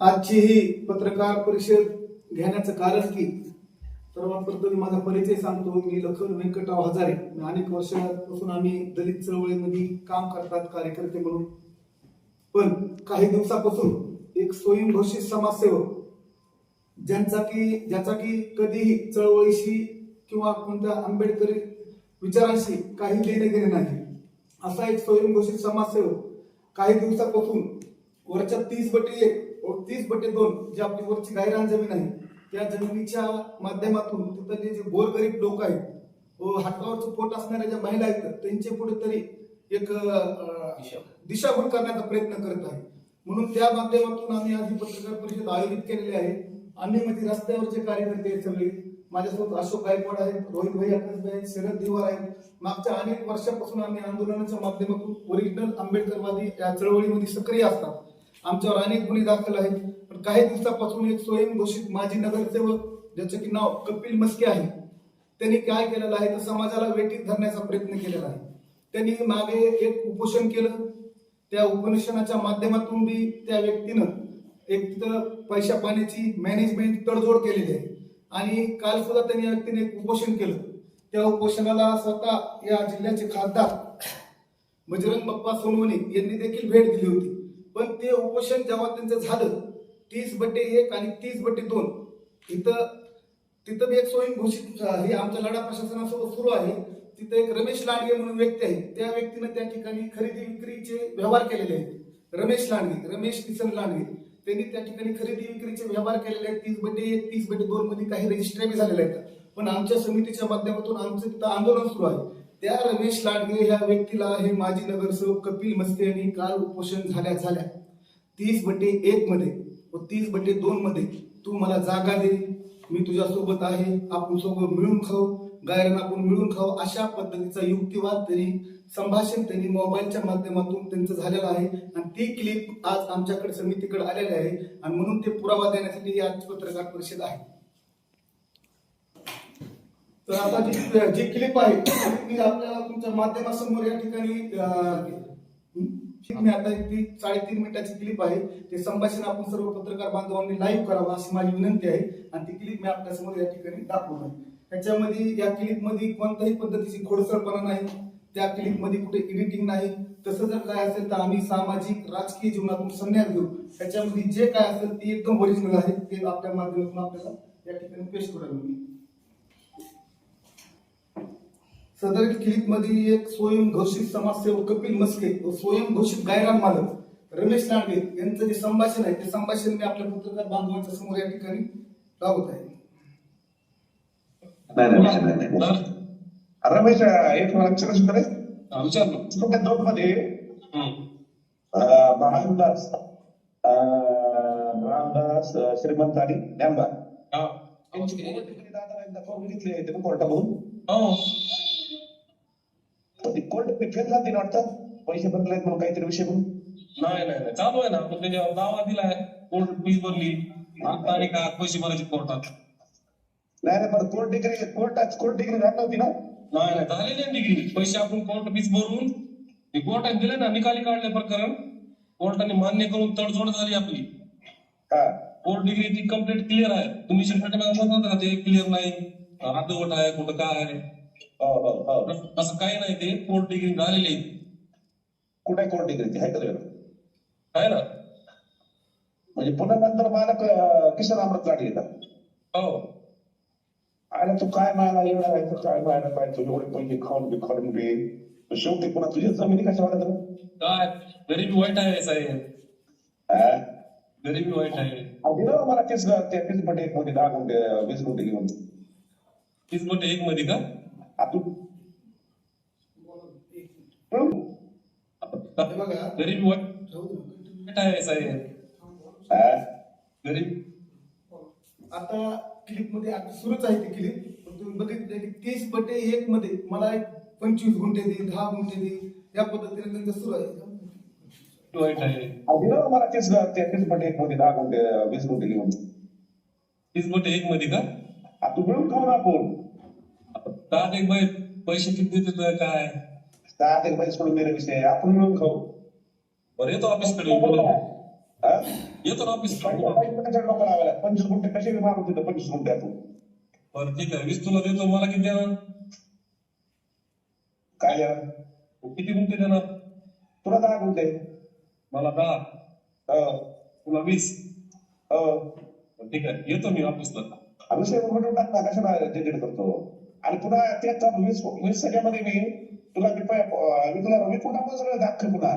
आजची ही पत्रकार परिषद घेण्याचं कारण की सर्वात प्रथम माझा परिचय सांगतो. मी लखन व्यंकटराव हजारे. अनेक वर्षापासून आम्ही दलित चळवळीमध्ये काम करतात कार्यकर्ते म्हणून. पण काही दिवसापासून एक स्वयंघोषित समाजसेवक ज्यांचा की ज्याचा की कधीही चळवळीशी किंवा कोणत्या आंबेडकरी विचारांशी काही देणे घेणे नाही. असा एक स्वयंघोषित समाजसेवक काही दिवसापासून वरच्या तीस बटी एक तीस बटे दोन जी आपली वरची गायरान जमीन आहे त्या जमिनीच्या माध्यमातून तिथले जे गोरगरीब लोक आहेत व हातावरचं पोट असणाऱ्या ज्या महिला आहेत त्यांचे कुठेतरी एक दिशाभूल करण्याचा प्रयत्न करत आहे. म्हणून त्या माध्यमातून आम्ही आज ही पत्रकार परिषद आयोजित केलेली आहे. आम्ही म्हणजे रस्त्यावरचे कार्यकर्ते आहेत सगळे माझ्यासोबत अशोक गायकवाड आहेत रोहित भाई अकसबे आहेत शरद दिवार आहेत. मागच्या अनेक वर्षापासून आम्ही आंदोलनाच्या माध्यमातून ओरिजिनल आंबेडकरवादी या चळवळीमध्ये सक्रिय असतात. आमच्यावर अनेक गुन्हे दाखल आहेत. पण काही दिवसापासून एक स्वयंघोषित माजी नगरसेवक ज्याचं की नाव कपिल मस्के आहे त्यांनी काय केलेलं आहे तर समाजाला वेटीत धरण्याचा प्रयत्न केलेला आहे. त्यांनी मागे एक उपोषण केलं. त्या उपोषणाच्या माध्यमातून बी त्या व्यक्तीनं एक तिथं पैशा पाण्याची मॅनेजमेंट तडजोड केलेली आहे. आणि काल सुद्धा त्यांनी या व्यक्तीने एक उपोषण केलं. त्या उपोषणाला स्वतः या जिल्ह्याचे खासदार बजरंग बाप्पा सोनवणे यांनी देखील भेट दिली होती. पण ते उपोषण जेव्हा त्यांचं झालं तीस बट्टे एक आणि तीस बट्टे दोन इथं तिथं बी एक स्वयं घोषित हे आमच्या लढा प्रशासनासोबत सुरू आहे. तिथं एक रमेश लांडगे म्हणून व्यक्ती आहे. त्या व्यक्तीनं त्या ठिकाणी खरेदी विक्रीचे व्यवहार केलेले आहेत. रमेश लांडगे रमेश किसन लांडगे. त्यांनी त्या ठिकाणी खरेदी विक्रीचे व्यवहार केलेले आहेत. तीस बटे एक तीस बटे दोन मध्ये काही रजिस्ट्री बी झालेले आहेत. पण आमच्या समितीच्या माध्यमातून आमचं तिथं आंदोलन सुरू आहे. त्या रमेश लांडगे ह्या व्यक्तीला हे माजी नगरसेवक कपिल मस्ते यांनी काल उपोषण झाल्या झाल्या. तीस बटे एक मध्ये व तीस बटे दोन मध्ये तू मला जागा दे. मी तुझ्या सोबत आहे. आपण सोबत मिळून खाऊ. गायरन आपण मिळून खाऊ. अशा पद्धतीचा युक्तिवाद त्यांनी संभाषण त्यांनी मोबाईलच्या माध्यमातून त्यांचं झालेलं आहे. आणि ती क्लिप आज आमच्याकडे समितीकडे आलेली आहे. आणि म्हणून ते पुरावा देण्यासाठी ही आज पत्रकार परिषद आहे. तर आता जी जी क्लिप आहे ती आपल्याला तुमच्या माध्यमासमोर या ठिकाणी आता ती साडेतीन मिनिटाची क्लिप आहे. ते संभाषण आपण सर्व पत्रकार बांधवांनी लाईव्ह करावं अशी माझी विनंती आहे. आणि ती क्लिप मी आपल्यासमोर या ठिकाणी दाखवणार आहे. त्याच्यामध्ये या क्लिपमध्ये कोणत्याही पद्धतीची खोडसरपणा नाही. त्या क्लिपमध्ये कुठे एडिटिंग नाही. तसं जर काय असेल तर आम्ही सामाजिक राजकीय जीवनातून संन्यास घेऊ. त्याच्यामध्ये जे काय असेल ते एकदम ओरिजिनल आहे. ते आपल्या माध्यमातून आपल्याला या ठिकाणी पेश करायला मिळेल. सदर क्लिपमध्ये एक स्वयंघोषित समाजसेवक कपिल मस्के व स्वयंघोषित गायरान मालक रमेश लांडगे यांचं जे संभाषण आहे ते संभाषण मी आपल्या पत्रकार बांधवांच्या समोर या ठिकाणी लावत आहे. नाही नाही नाही, नाही नाही. रमेश एक मला. विचारलो दोन मध्ये रामदास रामदास श्रीमंत आणि ज्ञानबा दादा एकदा करून घेतले ते कोर्टामधून. हो. ते कोर्ट फेल जाते वाटतं पैसे भरले म्हणून काहीतरी विषय म्हणून नाही नाही नाही. चालू आहे ना. आपण त्याच्यावर दावा दिलाय. कोर्ट फीस भरली. आता आणि का पैसे भरायचे कोर्टात. नाही नाही पण कोर्ट डिग्री कोर्टात कोर्ट डिग्री झाली नव्हती ना? नाही नाही. झालेली आहे डिग्री पैसे आपण कोर्ट फीस भरून ते कोर्टाने दिले ना. निकाली काढले प्रकरण. कोर्टाने मान्य करून तडजोड झाली आपली. हा कोर्ट डिग्री ती कंप्लीट क्लिअर आहे. तुम्ही शिल्पाटे म्हणत होता ते क्लिअर नाही. अर्धवट आहे. कुठं काय आहे? असं काही नाही ते कोर्ट डिग्री झालेली आहे. कुठे कोर्ट डिग्री आहे का? आहे ना म्हणजे पुन्हा नंतर मालक किशन अमृत लाट येतात हो आयला तू काय मायला एवढा आहे काय मायला काय तुझे एवढे पैसे खाऊन बी खाऊन बी शेवटी पुन्हा तुझ्या जमिनी कशा वाटत काय गरिबी वाईट आहे साहेब गरिबी वाईट आहे आधी ना मला तेच ते तेच पटे एक मध्ये दहा गुंठे वीस गुंठे घेऊन तीस मोठे एक मध्ये का हं? हे गरीब हा? गरीब आता क्लिपमध्ये आता सुरूच आहे ती क्लिप पण तुम्ही बघितलं की तीस बटे एक मध्ये मला एक पंचवीस गुंठे दे दहा गुंठे दे. या पद्धतीने त्यांचं सुरू आहे. मला तेच ते तेच पटे एक मध्ये दहा गुंठे वीस गुंठे घेऊन तीस मोठे एक मध्ये का तू मिळून खाऊ ना आपण का एक बाई पैसे किती देते काय? सात एक पैसे सोडून मेरे विषय आपण मिळून खाऊ. बरं येतो ऑफिसकडे बोलू? येतो ना ऑफिस पंचवीस गुंठे कसे मारून तिथं पंचवीस गुंठ्यातून बरं ठीक आहे. वीस तुला देतो मला किती देणार? काय देणार? किती गुंठे देणार? तुला दहा गुंठे. मला दहा. हो, तुला वीस. हो. ठीक आहे. येतो मी ऑफिसला हा विषय मिटून टाक ना कशाला करतो? आणि पुन्हा त्याच्या वीस वीस सेकंडमध्ये मी तुला मी तुला मी पुन्हा पण सगळं दाखव पुन्हा.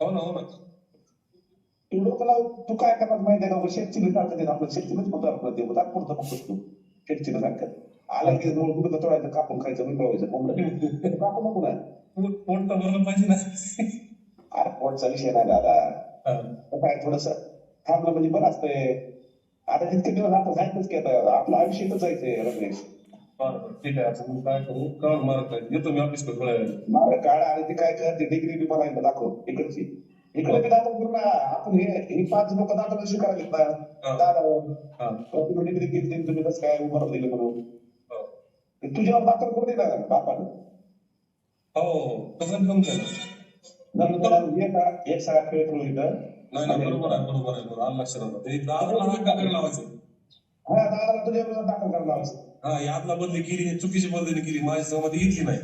हो ना हो ना. तू लोकांना तू काय करणार माहिती आहे का? शेतचिली सारखं ते आपलं शेतचिलीच म्हणतो आपण ते. तात्पुरतं फक्त तू. शेतचिली सारखं. आला की जवळ कुठं तोडायचं कापून खायचं मी बघायचं कोंबडं. कापू नको ना पोट तर भरलं पाहिजे ना. अरे पोटचा विषय नाही दादा. काय थोडस थांबलं म्हणजे बरं असतंय. आता जितके दिवस आता जायचंच की आता आपलं आयुष्य इथं जायचंय रमेश. ठीक आहे. आता मी काय करू? आहे येतो मी ऑफिसकडे थोड्या वेळाने. माग काढ आणि ती काय कर ती डिग्री बी मला एकदा दाखव. इकडची. इकडे बी दाखव पूर्ण. आपण हे ही पाच लोक दाखल स्वीकारायला हा. घेतात दादा हा डिग्री केली तुम्ही कसं काय उभार दिले म्हणून. हो. ते तुझ्यावर दाखल करू दे ना बापानं? हो हो. कसं समजेल एक सगळा खेळ करू इथं. नाही नाही बरोबर आहे बरोबर आहे बरोबर आलं लक्षात आलं ते दादाला हा का लावायचं. हा दादाला तुझ्या विरोधात दाखल लावायचं हा यातला बदली केली हे चुकीची बदली केली माझी सहमती घेतली नाही.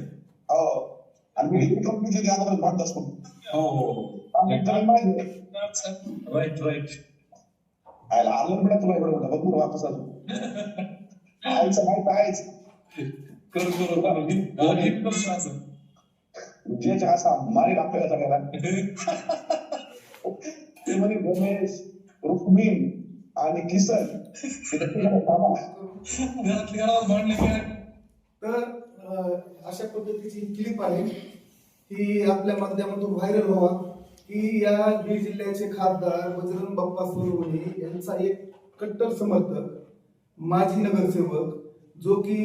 हो. आणि मी तुझ्या अगोदर भांडत असतो. हो हो हो. आम्ही तुला माहिती आहे. राईट राईट आयला आलं पण तुला एवढं मोठं. बघू वापस अजून आईचं माहीत आहेच कर कर कर. हा, करतो असं ज्याच्या असा मारेल आपल्याला सगळ्याला ते म्हणे रमेश रुक्मिण आणि किसन. तर अशा पद्धतीची क्लिप आहे. ही आपल्या माध्यमातून व्हायरल व्हावा. की या बीड जिल्ह्याचे खासदार बजरंग बाप्पा सोनवणे यांचा एक कट्टर समर्थक माजी नगरसेवक जो की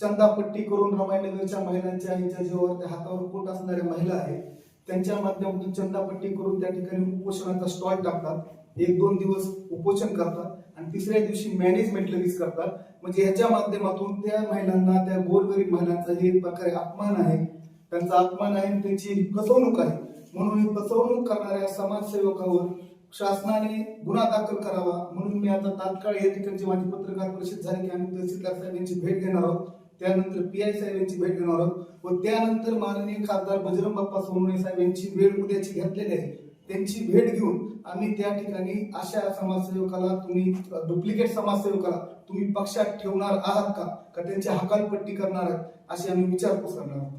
चंदापट्टी करून रमायनगरच्या महिलांच्या यांच्या जीवावर त्या हातावर पोट असणाऱ्या महिला आहेत त्यांच्या माध्यमातून चंदापट्टी करून त्या ठिकाणी उपोषणाचा स्टॉल टाकतात. एक दोन दिवस उपोषण करतात आणि तिसऱ्या दिवशी मॅनेजमेंट लगेच करतात. म्हणजे ह्याच्या माध्यमातून त्या महिलांना त्या गोरगरीब महिलांचा हे एक प्रकारे अपमान आहे. त्यांचा अपमान आहे आणि त्यांची फसवणूक आहे. म्हणून ही फसवणूक करणाऱ्या समाजसेवकावर शासनाने गुन्हा दाखल करावा. म्हणून मी आता तात्काळ या ठिकाणची माझी पत्रकार परिषद झाली की आम्ही तहसीलदार साहेबांची भेट घेणार आहोत. त्यानंतर पी आय साहेब यांची भेट घेणार आहोत. व त्यानंतर माननीय खासदार बजरंग बाप्पा सोनवणे साहेब यांची वेळ उद्याची घेतलेली आहे. त्यांची भेट घेऊन आम्ही त्या ठिकाणी अशा समाजसेवकाला तुम्ही डुप्लिकेट समाजसेवकाला तुम्ही पक्षात ठेवणार आहात का? का त्यांची हकालपट्टी करणार आहात? अशी आम्ही विचार करणार आहोत.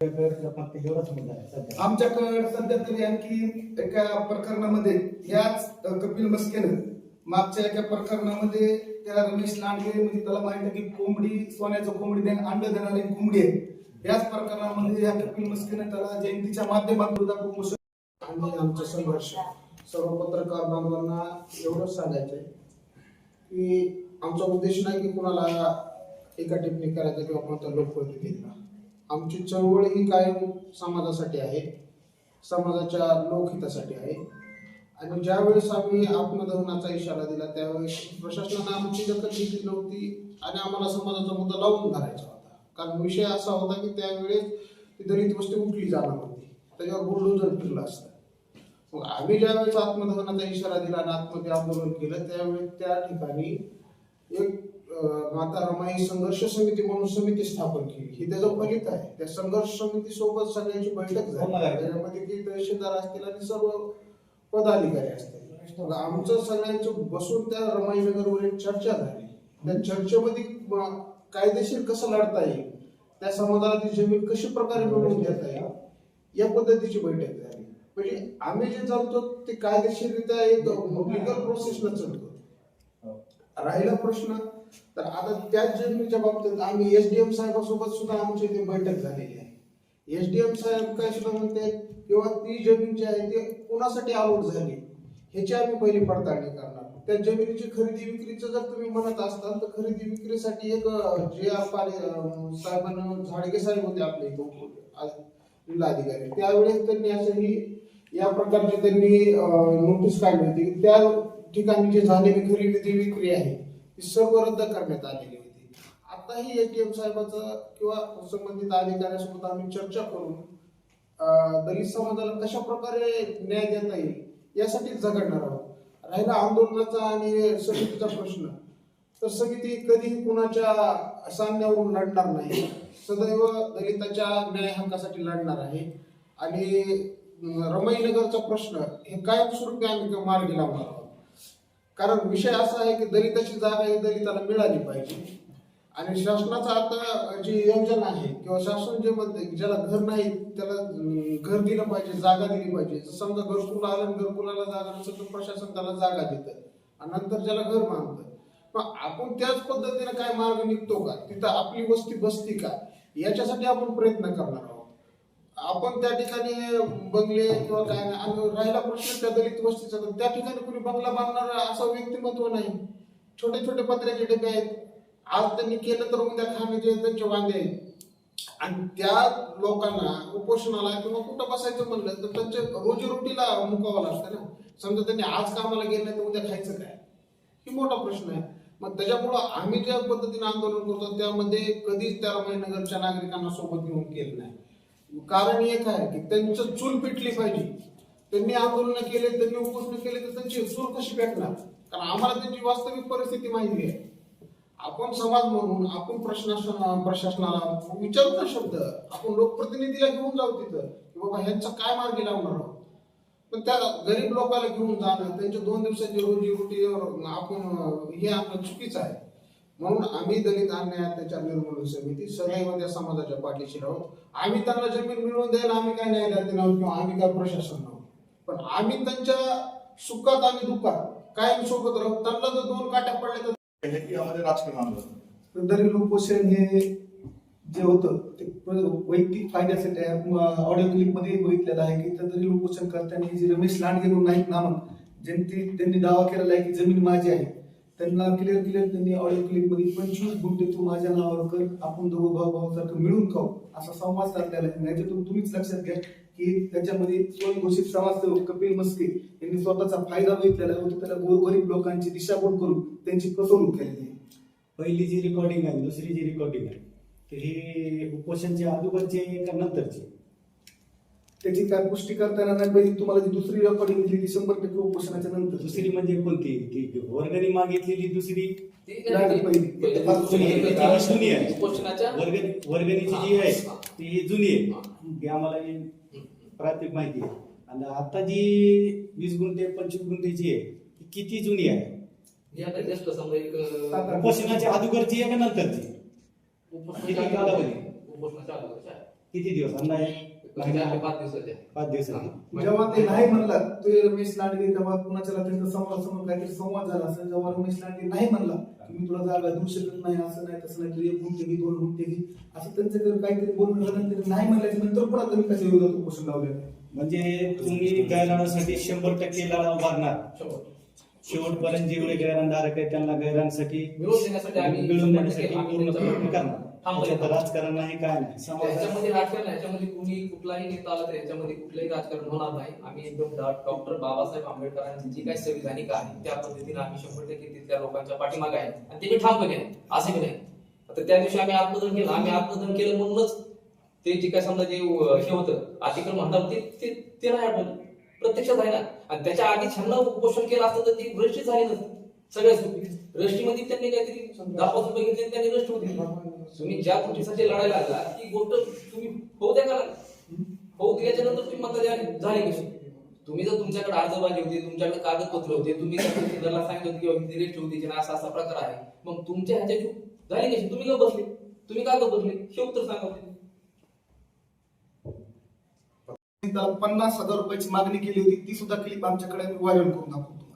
सध्या आमच्याकडे सध्या तरी आणखी एका प्रकरणामध्ये याच कपिल मस्केनं मागच्या एका प्रकरणामध्ये त्याला रमेश लांडगे म्हणजे त्याला माहीत आहे की कोंबडी सोन्याचं कोंबडी देणं अंड देणारी कोंबडी आहे. याच प्रकरणामध्ये या कपिल मस्केनं त्याला जयंतीच्या माध्यमातून आणि आमचा संघर्ष. सर्व पत्रकार बांधवांना एवढंच सांगायचंय की आमचा उद्देश नाही की कुणाला एका टिप्पणी करायचं किंवा कोणत्या लोकप्रतिनिधीला आमची चळवळ ही कायम समाजासाठी आहे समाजाच्या लोकहितासाठी आहे. आणि ज्यावेळेस आम्ही आत्मदहनाचा इशारा दिला त्यावेळेस प्रशासनानं आमची दखल घेतली नव्हती आणि आम्हाला समाजाचा मुद्दा लावून धरायचा होता. कारण विषय असा होता की त्यावेळेस ती दलित वस्ती उठली जाणार होती? त्याच्यावर बुलडोजर फिरलं असतं. मग आम्ही ज्यावेळेस आत्मदहनाचा इशारा दिला आणि आत्महत्या आंदोलन केलं त्यावेळेस त्या ठिकाणी एक माता रमाई संघर्ष समिती म्हणून समिती स्थापन केली. ही त्याचं फलित आहे. त्या संघर्ष समिती सोबत सगळ्यांची बैठक झाली. त्याच्यामध्ये की तहसीलदार असतील आणि सर्व पदाधिकारी असतील. आमचं सगळ्यांचं बसून त्या रमाईनगरवर एक चर्चा झाली. त्या चर्चेमध्ये कायदेशीर कसं लढता येईल? त्या समाजाला ती जमीन कशी प्रकारे मिळवून देता येईल? या पद्धतीची बैठक म्हणजे आम्ही जे चालतो ते कायदेशीररित्या एक लिगल प्रोसेसनं चालतो. राहिला प्रश्न तर आता त्याच जमिनीच्या बाबतीत आम्ही एसडीएम साहेबासोबत सुद्धा आमची इथे बैठक झालेली आहे. एसडीएम साहेब काय सुद्धा म्हणते किंवा ती जमीन जी आहे ती कोणासाठी आवड झाली ह्याची आम्ही पहिली पडताळणी करणार. त्या जमिनीची खरेदी विक्रीचं जर तुम्ही म्हणत असताल तर खरेदी विक्रीसाठी एक जे अं, साहेबांना झाडगे साहेब होते आपले इथं आज जिल्हाधिकारी त्यावेळेस त्यांनी असं ही या प्रकारची त्यांनी नोटीस काढली होती त्या ठिकाणी जे झालेली खरेदी विक्री आहे. ती सर्व रद्द करण्यात आलेली होती. आताही एटीएम साहेबाचं किंवा संबंधित अधिकाऱ्यासोबत आम्ही चर्चा करून दलित समाजाला कशा प्रकारे न्याय देता येईल यासाठी झगडणार आहोत. राहिला आंदोलनाचा आणि समितीचा प्रश्न. तर समिती कधीही कुणाच्या सामन्यावरून लढणार नाही. सदैव दलिताच्या न्याय हक्कासाठी लढणार आहे. आणि रमाईनगरचा प्रश्न हे कायमस्वरूपी आम्ही मार्गी लावणार आहोत. कारण विषय असा आहे की दलिताची जागा ही दलिताला मिळाली पाहिजे. आणि शासनाचा आता जी योजना आहे किंवा शासन जे म्हणते ज्याला घर नाही त्याला घर दिलं पाहिजे जागा दिली पाहिजे. जर समजा घरकुल आलं घरकुलाला जागा नसेल तर प्रशासन त्याला जागा देतं आणि नंतर ज्याला घर मानतं मग आपण त्याच पद्धतीने काय मार्ग निघतो का? तिथं आपली वस्ती बसती का? याच्यासाठी आपण प्रयत्न करणार आहोत. आपण त्या ठिकाणी बंगले किंवा काय नाही आणि राहिला प्रश्न त्या दलित वस्तीचा तर त्या ठिकाणी कुणी बंगला बांधणार असं व्यक्तिमत्व नाही. छोटे छोटे पत्र्याचे डबे आहेत आज त्यांनी केलं तर उद्या खाण्याचे त्यांचे वांदे आहेत. आणि त्या लोकांना उपोषणाला किंवा कुठं बसायचं म्हणलं तर त्यांच्या रोजीरोटीला मुकावं लागतं ना. समजा त्यांनी आज कामाला गेलं नाही तर उद्या खायचं काय? ही मोठा प्रश्न आहे. मग त्याच्यामुळं आम्ही ज्या पद्धतीने आंदोलन करतो त्यामध्ये कधीच त्या रमाईनगरच्या नागरिकांना सोबत घेऊन केलं नाही. कारण एक आहे की त्यांचं चूल पिटली पाहिजे. त्यांनी आंदोलन केले त्यांनी उपोषण केले तर त्यांची चूल कशी पेटणार? कारण आम्हाला त्यांची वास्तविक परिस्थिती माहिती आहे. आपण समाज म्हणून आपण प्रशासन प्रशासनाला विचारू ना शब्द. आपण लोकप्रतिनिधीला घेऊन जाऊ तिथं. की बाबा ह्यांचा काय मार्गी लावणार आहोत? पण त्या गरीब लोकांना घेऊन जाणं त्यांच्या दोन दिवसाची रोजी रोटीवर आपण हे आपलं चुकीचं आहे. म्हणून आम्ही दलित अन्याय अत्याचार निर्मूलन समिती सदैव त्या समाजाच्या पाठीशी आहोत आम्ही त्यांना जमीन मिळवून द्यायला आम्ही काय न्यायदाते नाहोत किंवा आम्ही काय प्रशासन नाहोत पण आम्ही त्यांच्या सुखात आणि दुःखात कायम सोबत राहू. त्यांना जर दोन काट्या पडल्या तर तर दलित उपोषण हे जे होतं ते वैयक्तिक फायद्यासाठी ऑडिओ क्लिपमध्ये बघितलेलं आहे की त्या दलित उपोषण करताना जे रमेश लांडगे म्हणून आहेत नामक ज्यांनी त्यांनी दावा केलेला आहे की जमीन माझी आहे. त्यांना क्लिअर क्लिअर त्यांनी ऑडिओ क्लिपमध्ये पंचवीस गुंठे तू माझ्या नावावर कर आपण दोघं भाऊ भावासारखं मिळून खाऊ. असा संवाद साधलेला आहे. नाहीतर तुम्हीच लक्षात घ्या की त्याच्यामध्ये स्वयंघोषित समाजसेवक कपिल मस्के यांनी स्वतःचा फायदा बघितलेला होता त्याला गोरगरीब लोकांची दिशाभूल करून त्यांची फसवणूक केलेली आहे. पहिली जी रेकॉर्डिंग आहे दुसरी जी रेकॉर्डिंग आहे तर हे उपोषणचे अगोदरचे आहे का नंतरचे. त्याची काय पुष्टी करता येणार नाही पहिली तुम्हाला जी दुसरी रेकॉर्डिंग दिली ती शंभर टक्के उपोषणाच्या नंतर. दुसरी म्हणजे कोणती? ती वर्गणी मागितलेली दुसरी. जुनी आहे. वर्गणीची जी आहे ती ही जुनी आहे. ती आम्हाला ही प्राथमिक माहिती आहे. आणि आता जी वीस गुंठे पंचवीस गुंठेची आहे ती किती जुनी आहे? हे उपोषणाच्या अगोदरची आहे का नंतरची? किती कालावधी? उपोषणाच्या अगोदरच्या आहे. किती दिवस? अंदाजे पाच दिवसाच्या पाच दिवसाची जेव्हा ते नाही म्हणला ते रमेश लांडगे तेव्हा कुणाच्याला त्यांचा समोर समोर काहीतरी संवाद झाला असेल. जेव्हा रमेश लांडगे नाही म्हणला की मी तुला जागा देऊ शकत नाही असं नाही तसं नाही एक घे दोन घे. असं काहीतरी नाही म्हणल्याच्या नंतर पुन्हा त्यांनी त्याच्या विरोधात उपोषण लावले. म्हणजे तुम्ही गैराणासाठी शंभर टक्के लढा उभारणार. शेवटपर्यंत जेवढे गैरानधारक आहेत त्यांना गैरांसाठी मिळवून देण्यासाठी पूर्ण प्रयत्न करणार. राजकारण नाही काय नाही. समाज ह्याच्यामध्ये राजकारण नाही. ह्याच्यामध्ये कुणी कुठलाही नेता आला तर ह्याच्यामध्ये कुठलंही राजकारण होणार नाही. आम्ही एकदम डॉक्टर बाबासाहेब आंबेडकरांची जी काही संविधानिक आहे त्या पद्धतीने आम्ही शंभर टक्के तिथल्या लोकांच्या पाठीमागे आहे. आणि ते मी ठामपणे आहे. असं की नाही. आता त्या दिवशी आम्ही आत्मदन केलं. आम्ही आत्मदन केलं म्हणूनच ते जे काय समजा जे अं, हे होतं अतिक्रमण म्हणतात ते ते ते नाही आठवलं प्रत्यक्षात आहे ना. आणि त्याच्या आधी छंद उपोषण केलं असतं तर ती भ्रष्टी झाली नसती. सगळ्याच रष्टीमध्ये त्यांनी काहीतरी दहा पाच रुपये घेतले त्यांनी रष्ट होती तुम्ही ज्या गोष्टीसाठी लढायला लागला ती गोष्ट तुम्ही होऊ द्या का होऊ दिल्याच्या नंतर तुम्ही म्हणता झाले कशी तुम्ही जर तुमच्याकडे अर्जबाजी होती तुमच्याकडे कागदपत्र होते तुम्ही सांगितलं की बाबा ही रेस्ट होती की असा असा प्रकार आहे मग तुमच्या ह्याच्या चूक झाली कशी तुम्ही का बसले? तुम्ही का गप्प बसले? हे उत्तर सांगा पन्नास हजार रुपयाची मागणी केली होती ती सुद्धा क्लिप आमच्याकडे आम्ही व्हायरल करून दाखवतो.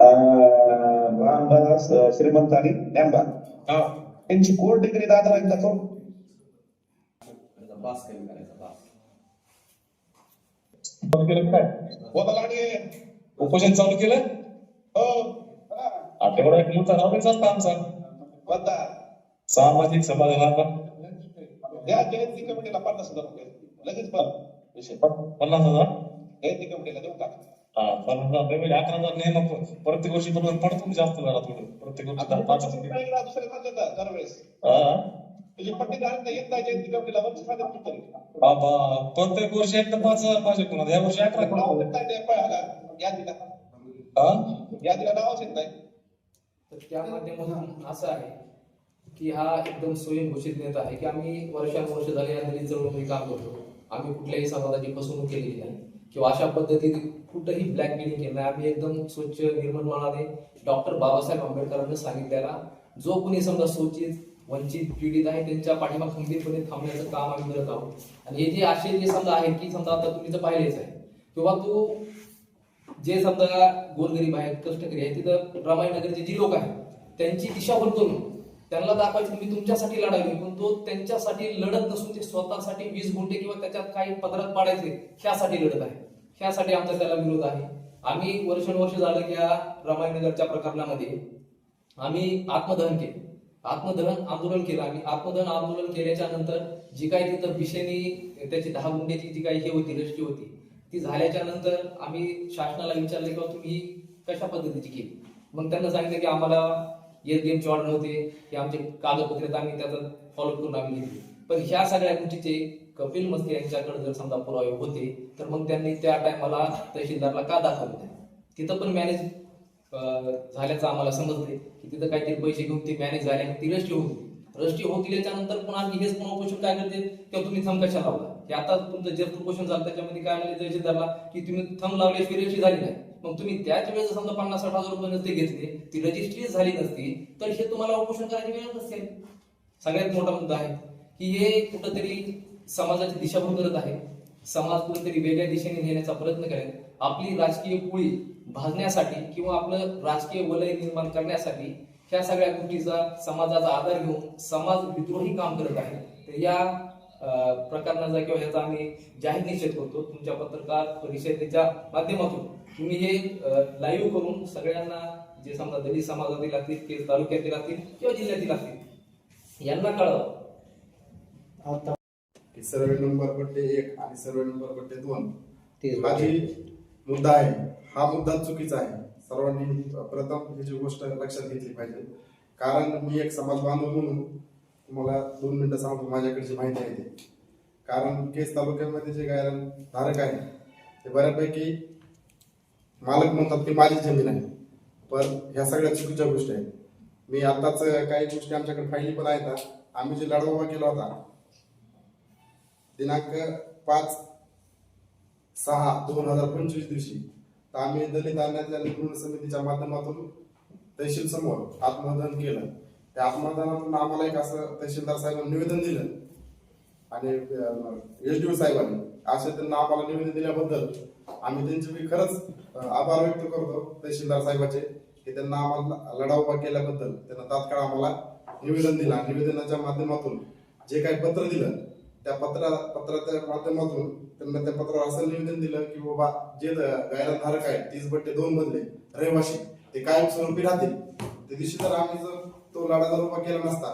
तुम्हाला अं, रामदास अं, श्रीमंत आणि ज्ञानबा हा. यांची कोर्ट डिग्री दादा एकदा करू बास कमी करायचा बास चालू केलं काय? बोला लाडगे उपोषण चालू केलं? हो. एवढा एक मोठा राबे चालता आमचा. सामाजिक समाधानाचा द्या जयंती कमिटीला पन्नास हजार रुपये. लगेच बघ विषय पन्नास हजार? जयंती कमिटीला देऊन टाका. हा हजार अकरा हजार नाही मग प्रत्येक वर्षी बरोबर पडतो जास्त जरा थोडं. प्रत्येक वर्षी दहा पाच हजार बाबा प्रत्येक वर्षी एकदा पाच पाहिजे कोणाला. या वर्षी अकरा यादीला. हा? यादीला नावच येत नाही. तर त्या माध्यमातून असं आहे की हा एकदम स्वयंघोषित नेता आहे की आम्ही वर्षानुवर्ष झाले या दलित चळवळीमध्ये काम करतो. आम्ही कुठल्याही समाजाची फसवणूक केलेली नाही. किंवा अशा पद्धतीने कुठंही ब्लॅकमेलिंग केलं नाही. आम्ही एकदम स्वच्छ निर्मळ मनाने डॉक्टर बाबासाहेब आंबेडकरांनी सांगितलेला जो कोणी समजा सूचित वंचित पीडित आहे त्यांच्या पाठीमा खंबीरपणे थांबण्याचं काम आम्ही करत आहोत. आणि हे जे असे जे समजा आहेत की समजा आता तुम्ही तर पाहिलेच आहे किंवा तू जे समजा गोरगरीब आहेत कष्टकरी आहेत तिथं रमाईनगरचे जी लोक आहेत त्यांची दिशाभूल करून त्यांना दाखवायचं मी तुमच्यासाठी लढावी पण तो त्यांच्यासाठी लढत नसून ते स्वतःसाठी वीस गुंठे किंवा त्याच्यात काही पदरात पाडायचे ह्यासाठी लढत आहे. ह्यासाठी आमचा त्याला विरोध आहे. आम्ही वर्षानुवर्ष झालं की या रमायनगरच्या प्रकरणामध्ये आम्ही आत्मदहन केलं. आत्मदहन आंदोलन केलं. आम्ही आत्मदहन आंदोलन केल्याच्यानंतर जी काही तिथं विषयनी त्याची दहा गुंठ्याची जी काही हे होती लष्टी होती ती झाल्याच्यानंतर आम्ही शासनाला विचारले की तुम्ही कशा पद्धतीची केली? मग त्यांना सांगितलं की आम्हाला एक गेमचे ऑर्डर नव्हते हे आमचे कागदपत्रे आम्ही त्याचा फॉलो करून आम्ही घेतली. पण ह्या सगळ्या गोष्टीचे कपिल मस्के यांच्याकडे जर समजा पुरावे होते तर मग त्यांनी त्या टायमाला तहसीलदारला का दाखवले नाही? तिथं पण मॅनेज झाल्याचं आम्हाला समजते की तिथं काहीतरी पैसे घेऊन ते मॅनेज झाले आणि ती रष्टी होती. रष्टी होत गेल्याच्यानंतर पुन्हा आणखी हेच पुन्हा उपोषण काय करते किंवा तुम्ही थंब कशा लावला? की आता तुमचं जे क्वेश्चन झालं त्याच्यामध्ये काय म्हणले तहसीलदारला की तुम्ही थंब लावल्याशिवाय रष्टी झाली नाही. मग तुम्ही त्याच वेळेस समजा पन्नास साठ हजार रुपये नसते घेतले ती रजिस्ट्री झाली नसती तर हे तुम्हाला उपोषण करायची वेळ नसेल. सगळ्यात मोठा मुद्दा आहे की हे कुठंतरी समाजाची दिशाभूल करत आहे. समाज कुठेतरी वेगळ्या दिशेने नेण्याचा प्रयत्न करेल. आपली राजकीय पोळी भाजण्यासाठी किंवा आपलं राजकीय वलय निर्माण करण्यासाठी ह्या सगळ्या गोष्टीचा समाजाचा आधार घेऊन समाज विद्रोही काम करत आहे. तर या प्रकरणाचा किंवा ह्याचा आम्ही जाहीर निषेध करतो. तुमच्या पत्रकार परिषदेच्या माध्यमातून. तुम्ही हे लाईव्ह करून सगळ्यांना जे समजा दलित समाजातील असतील केस तालुक्यातील असतील किंवा जिल्ह्यातील असतील यांना कळावं. सर्वे नंबर पट्टे एक आणि सर्वे नंबर पट्टे दोन. हा जी मुद्दा आहे. हा मुद्दा चुकीचा आहे. सर्वांनी प्रथम ह्याची गोष्ट लक्षात घेतली पाहिजे. कारण मी एक समाज बांधव म्हणून तुम्हाला दोन मिनिटं सांगतो माझ्याकडची माहिती आहे ती. कारण केस तालुक्यामध्ये जे काय धारक आहे ते बऱ्यापैकी मालक म्हणतात की माझी जमीन आहे. पण ह्या सगळ्या चुकीच्या गोष्टी आहेत. मी आताच काही गोष्टी आमच्याकडे फायली पण आहेत आम्ही जे लढवा केला होता दिनांक पाच सहा दोन हजार पंचवीस दिवशी तर आम्ही दलित आणण्याच्या निर्मूलन समितीच्या माध्यमातून तहसील समोर आत्मदन केलं. त्या आत्मदानातून आम्हाला एक असं तहसीलदार साहेबांनी निवेदन दिलं. आणि एस डी ओ साहेबांनी असे त्यांना आम्हाला निवेदन दिल्याबद्दल आम्ही त्यांचे मी खरंच आभार व्यक्त करतो तहसीलदार साहेबाचे की त्यांना आम्हाला लढा उभा केल्याबद्दल त्यांना तात्काळ आम्हाला निवेदन दिलं. आणि निवेदनाच्या माध्यमातून जे काही पत्र दिलं त्या पत्रा पत्राच्या माध्यमातून त्यांना त्या पत्रावर असं निवेदन दिलं की बाबा जे गायरान धारक आहेत तीस बट्टे दोन मधले रहिवाशी ते कायमस्वरूपी राहतील. त्या दिवशी तर आम्ही जर तो लढा जर उभा केला नसता.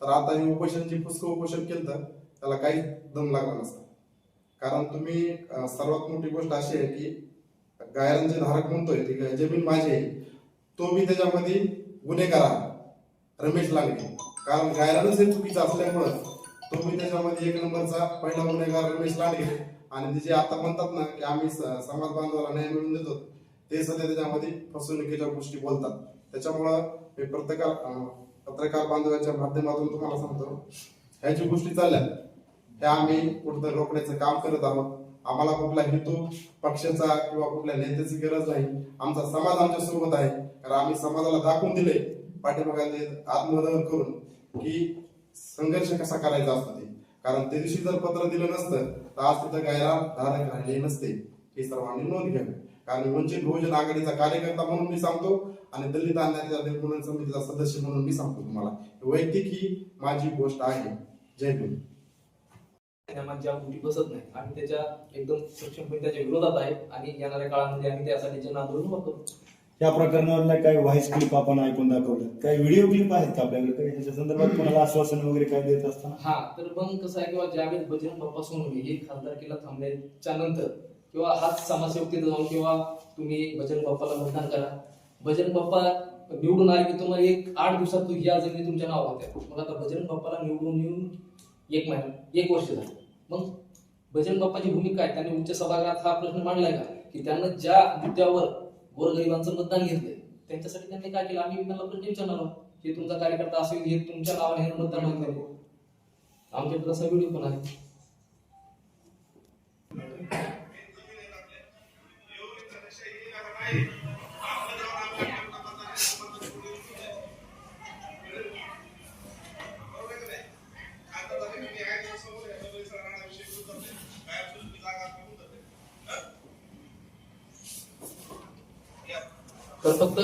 तर आता हे उपोषण जे पुष्क उपोषण केलं तर त्याला काही दम लागला नसता. कारण तुम्ही सर्वात मोठी गोष्ट अशी आहे की गायरांचे धारक म्हणतोय ती जमीन माझी आहे. तो मी त्याच्यामध्ये गुन्हेगार रमेश लांगे कारण गायरानच हे चुकीचं असल्यामुळं तो मी त्याच्यामध्ये एक नंबरचा पहिला गुन्हेगार रमेश लांडगे. आणि ते जे आता म्हणतात ना की आम्ही स- समाज बांधवाला न्याय मिळवून देतो ते सध्या त्याच्यामध्ये फसवणुकीच्या गोष्टी बोलतात. त्याच्यामुळं मी प्रत्येकाला पत्रकार बांधवाच्या माध्यमातून तुम्हाला सांगतो ह्याची गोष्टी चालल्या. ह्या आम्ही कुठं रोखण्याचं काम करत आहोत आम्हाला कुठला हेतू पक्षाचा किंवा कुठल्या नेत्याची गरज नाही आमचा समाज आमच्यासोबत आहे. कारण आम्ही समाजाला दाखवून दिले पाठीमागाले आत्मदहन करून की संघर्ष कसा करायचा असतो ते. कारण त्या दिवशी जर पत्र दिलं नसतं तर आज तिथं गायला धारक राहिले नसते. हे सर्वांनी नोंद घ्यावी. कारण वंचित बहुजन आघाडीचा कार्यकर्ता म्हणून मी सांगतो आणि दलित अन्याय निर्मूलन समितीचा सदस्य म्हणून मी सांगतो तुम्हाला. वैयक्तिक ही माझी गोष्ट आहे. जय भीम. आम्हाला ज्या गोष्टी बसत नाही आम्ही त्याच्या एकदम सक्षमपणे त्याच्या विरोधात आहे आणि येणाऱ्या काळामध्ये आम्ही त्यासाठी जन आंदोलन उभं करू या प्रकरणावर काही व्हॉइस क्लिप आपण ऐकून दाखवलं. काही व्हिडिओ क्लिप आहेत का आपल्याकडे? काही ह्याच्या संदर्भात कोणाला आश्वासन वगैरे काय देत असताना? हा तर मग कसं आहे किंवा ज्यावेळेस बजरंग बाप्पा सोनवणे हे खासदारकीला थांबण्याच्या नंतर किंवा हाच समाजसेवकेत जाऊन किंवा तुम्ही भजन बाप्पाला मतदान करा. भजन बाप्पा निवडून आले की तुम्हाला एक आठ दिवसात तू या जमिनी तुमच्या नावावर होत्या. मग आता भजन बाप्पाला निवडून येऊन एक महिना एक वर्ष झालं. मग भजन बाप्पाची भूमिका आहे. त्यांनी उच्च सभागृहात हा प्रश्न मांडलाय का? की त्यांना ज्या मुद्द्यावर गोरगरिबांचं मतदान घेतलंय त्यांच्यासाठी त्यांनी काय केलं? आम्ही त्यांना प्रश्न विचारणार आहोत. की तुमचा कार्यकर्ता असेल हे तुमच्या नावाने हे मतदान मागितलं आमच्याकडे तसा व्हिडिओ पण आहे. तर फक्त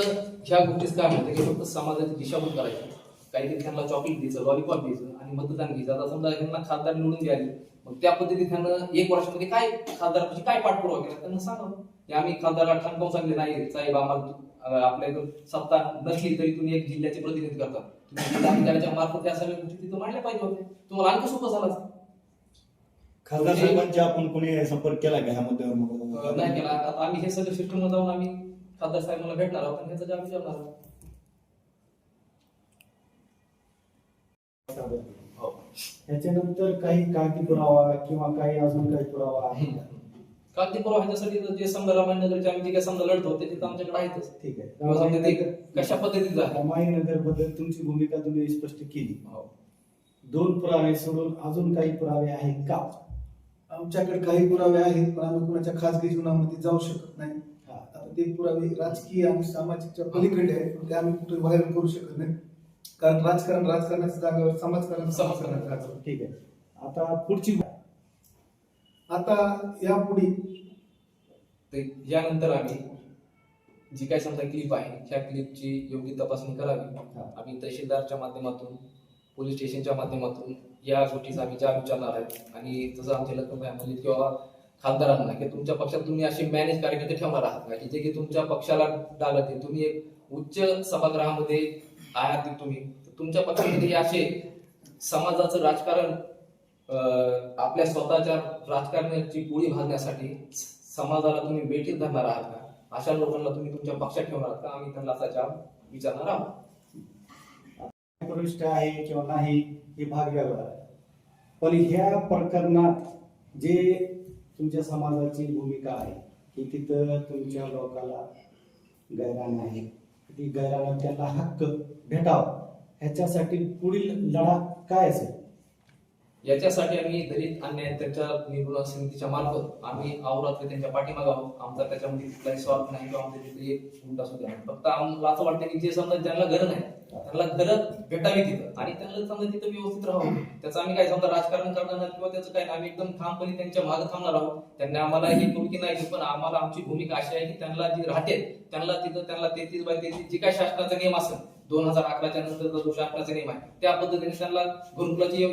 ह्या गोष्टीच काय म्हणते की फक्त समाजाची दिशाभूल करायची. काहीतरी त्यांना चॉकलेट द्यायचं लॉलीपॉप द्यायचं आणि मतदान घ्यायचं. आता समजा ह्यांना खासदार निवडून द्यायला मग त्या पद्धतीत त्यांना एक वर्षामध्ये काय खासदाराची काय पाठपुरावा केला? त्यांना सांगावं की आम्ही खासदाराला ठाणकावून सांगले नाही साहेब आम्हाला आपल्या इथं सत्ता नसली तरी तुम्ही एक जिल्ह्याचे प्रतिनिधित्व करता. जिल्हाधिकाऱ्याच्या मार्फत त्या सगळ्या गोष्टी तिथं मांडल्या पाहिजे होत्या. तुम्हाला आणखी सोपं झालं. खासदार साहेबांच्या आपण कोणी संपर्क केला का ह्या मुद्द्यावर नाही केला. आता आम्ही हे सगळं सिस्टम जाऊन आम्ही खासदार साहेबांना भेटणार आहोत आणि ह्याचा विचारणार आहोत हो. ह्याच्यानंतर काही कागदी पुरावा किंवा काही अजून काही पुरावा आहे का? कागदी पुरावा ह्याच्यासाठी जे समजा रामायणनगरचे आम्ही जे काही समजा लढतो ते तिथं आमच्याकडे आहेतच ठीक आहे किंवा समजा ते कशा पद्धतीचं आहे रामायणनगरबद्दल तुमची भूमिका तुम्ही स्पष्ट केली हो. दोन पुरावे सोडून अजून काही पुरावे आहेत का आमच्याकडे काही पुरावे आहेत पण आम्ही कुणाच्या खाजगी जीवनामध्ये जाऊ शकत नाही हा. ते पुरावे राजकीय आणि सामाजिकच्या पलीकडे आहेत ते आम्ही कुठे व्हायरल करू शकत नाही. कारण राजकारण राजकारणाच्या जागेवर समाजकारण समाजकारणाच्या जागेवर ठीक आहे. आता पुढची आता यापुढे यानंतर आम्ही जी काय समजा क्लिप आहे त्या क्लिपची योग्य तपासणी करावी. आम्ही तहसीलदारच्या माध्यमातून पोलीस स्टेशनच्या माध्यमातून या गोष्टीचा विचार विचारणार आहे आणि जसं आमच्या लग्न फॅमिलीत किंवा खासदारांना की तुमच्या पक्षात तुम्ही असे मॅनेज कार्यकर्ते ठेवणार आहात का? की जे की तुमच्या पक्षाला डालत आहे तुम्ही एक उच्च सभागृहामध्ये आहात तुम्ही? तुमच्या पक्षामध्ये हे असे समाजाचं राजकारण आपल्या स्वतःच्या राजकारणाची गोळी भाजण्यासाठी समाजाला तुम्ही बेटीत धरणार आहात का? अशा लोकांना तुम्ही तुमच्या पक्षात ठेवणार आहात का? आम्ही त्यांना असा जबाब विचारणार आहोत. प्रविष्ट आहे किंवा नाही हे भाग वेगळा पण ह्या प्रकरणात जे तुमच्या समाजाची भूमिका आहे की तिथं तुमच्या लोकाला गैराण आहे. ती गैराला त्याला हक्क भेटावा. ह्याच्यासाठी पुढील लढा काय असेल? याच्यासाठी आम्ही दलित अन्याय त्यांच्या निर्मूलन समितीच्या मार्फत आम्ही अहोरात्र त्यांच्या पाठीमागे आहोत. आमचा त्याच्यामध्ये कुठलाही स्वार्थ नाही किंवा आमच्या तिथे एक असू द्या फक्त आम्हाला असं वाटतं की जे समजा ज्यांना घर नाही त्यांना घरं भेटावी तिथं. आणि त्यांना समजा तिथं व्यवस्थित राहावं त्याचं आम्ही काय समजा राजकारण करणार नाही किंवा त्याचं काय आम्ही एकदम ठामपणे त्यांच्या मागे थांबणार आहोत. त्यांनी आम्हाला ही की नाही पण आम्हाला आमची भूमिका अशी आहे की त्यांना जी राहते त्यांना तिथं त्यांना तेहतीस बाय तेहतीस जे काय शासनाचा नियम असेल दोन हजार अकराच्या नंतर जो शासनाचा नियम आहे त्या पद्धतीने त्यांना गुरुकुलाची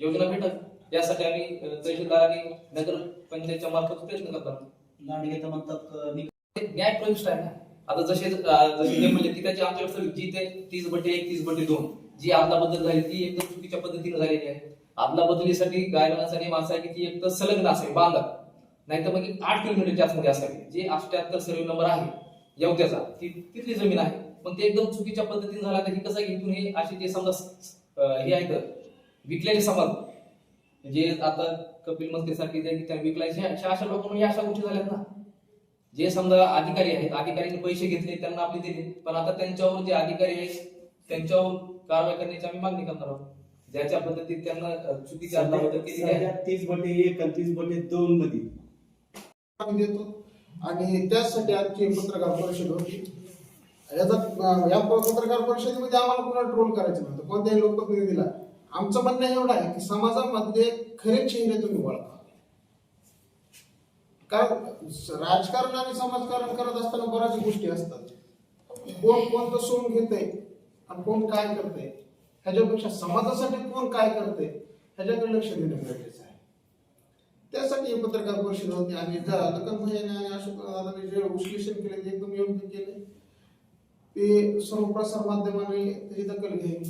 योजना भेटत यासाठी आम्ही तहसीलदार आणि नगर पंचायतच्या मार्फत प्रयत्न करतात. लांडगे तर म्हणतात ते न्याय प्रविष्ट आहे ना. आता जसे जसे ते म्हणले की त्याची आमच्याकडे जी ते तीस बटे एक तीस बटे दोन. जी आदला बदल झाली ती एकदम चुकीच्या पद्धतीने झालेली आहे. आदला बदलीसाठी गायरनाचा नियम असा आहे की ती एक तर संलग्न असावी बांधा नाही तर मग आठ किलोमीटरच्या आतमध्ये असावी. जे अठ्याहत्तर सर्वे नंबर आहे येवत्याचा ती तिथली जमीन आहे. पण ते एकदम चुकीच्या पद्धतीने झाला तर ही कसं आहे इथून हे असे जे समजा हे आहेत विकलेले समाज. जे आता कपिल मस्के सारखे जे की त्या विकलायचे अशा अशा लोकांना या अशा गोष्टी झाल्यात ना. जे समजा अधिकारी आहेत अधिकाऱ्यांनी पैसे घेतले त्यांना आपले दिले. पण आता त्यांच्यावर जे अधिकारी आहेत त्यांच्यावर कारवाई करण्याची आम्ही मागणी करणार आहोत. ज्याच्या पद्धतीत त्यांना चुकीची अदलाबदल केली आहे. तीस बटे एक आणि तीस बटे दोन मध्ये. देतो. आणि त्याचसाठी आजची पत्रकार परिषद होती. याचा या पत्रकार परिषदेमध्ये आम्हाला कोणाला ट्रोल करायचं नव्हतं. कोणत्याही लोकप्रतिनिधीला. आमचं म्हणणं एवढं आहे की समाजामध्ये खरे चेहरे तुम्ही ओळखा. कारण राजकारण आणि समाजकारण करत असताना बऱ्याच गोष्टी असतात. कोण कोणतं सोन घेतंय आणि कोण काय करतंय ह्याच्यापेक्षा समाजासाठी कोण काय करतंय ह्याच्याकडे लक्ष देणं गरजेचं आहे. त्यासाठी पत्रकार परिषद होती आणि लखन भैयाने आणि अशोक जे विश्लेषण केले ते एकदम योग्य केले. ते सर्व प्रसार माध्यमाने त्याची दखल घ्यावी